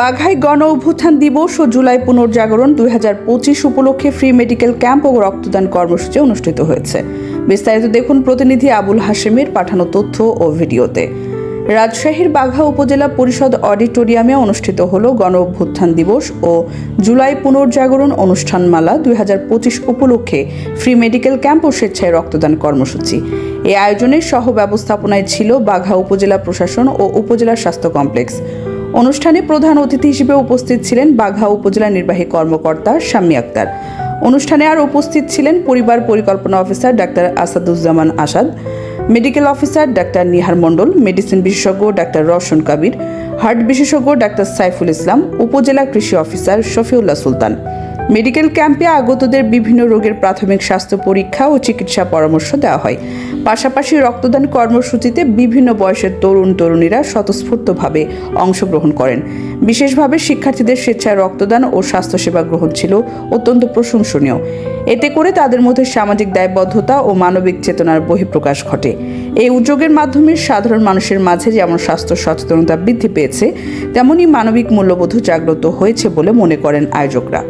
বাঘাই গণ অভ্যুত্থান দিবস ও জুলাই পুনর্জাগরণ দুই হাজার পঁচিশ উপলক্ষে ফ্রি মেডিকেল ক্যাম্প ও রক্তদান কর্মসূচি অনুষ্ঠিত হয়েছে। বিস্তারিত দেখুন প্রতিনিধি আবুল হাশেমের পাঠানো তথ্য ও ভিডিওতে। রাজশাহীর বাঘা উপজেলা পরিষদ অডিটোরিয়ামে অনুষ্ঠিত হল গণ অভ্যুত্থান দিবস ও জুলাই পুনর্জাগরণ অনুষ্ঠানমালা দুই হাজার পঁচিশ উপলক্ষে ফ্রি মেডিকেল ক্যাম্প ও স্বেচ্ছায় রক্তদান কর্মসূচি। এই আয়োজনের সহ ব্যবস্থাপনায় ছিল বাঘা উপজেলা প্রশাসন ও উপজেলা স্বাস্থ্য কমপ্লেক্স। অনুষ্ঠানে প্রধান অতিথি হিসেবে উপস্থিত ছিলেন বাঘা উপজেলা নির্বাহী কর্মকর্তা শাম্মী আক্তার। অনুষ্ঠানে আর উপস্থিত ছিলেন পরিবার পরিকল্পনা অফিসার ডাক্তার আসাদুজ্জামান আসাদ, মেডিকেল অফিসার ডাক্তার নিহার মণ্ডল, মেডিসিন বিশেষজ্ঞ ডাক্তার রওশন কাবির, হার্ট বিশেষজ্ঞ ডাক্তার সাইফুল ইসলাম, উপজেলা কৃষি অফিসার শফিউল্লাহ সুলতান। মেডিকেল ক্যাম্পে আগতদের বিভিন্ন রোগের প্রাথমিক স্বাস্থ্য পরীক্ষা ও চিকিৎসা পরামর্শ দেওয়া হয়। পাশাপাশি রক্তদান কর্মসূচিতে বিভিন্ন বয়সের তরুণ তরুণীরা স্বতঃস্ফূর্তভাবে অংশগ্রহণ করেন। বিশেষভাবে শিক্ষার্থীদের স্বেচ্ছায় রক্তদান ও স্বাস্থ্যসেবা গ্রহণ ছিল অত্যন্ত প্রশংসনীয়। এতে করে তাদের মধ্যে সামাজিক দায়বদ্ধতা ও মানবিক চেতনার বহিঃপ্রকাশ ঘটে। এই উদ্যোগের মাধ্যমে সাধারণ মানুষের মাঝে যেমন স্বাস্থ্য সচেতনতা বৃদ্ধি পেয়েছে তেমনই মানবিক মূল্যবোধ জাগ্রত হয়েছে বলে মনে করেন আয়োজকরা।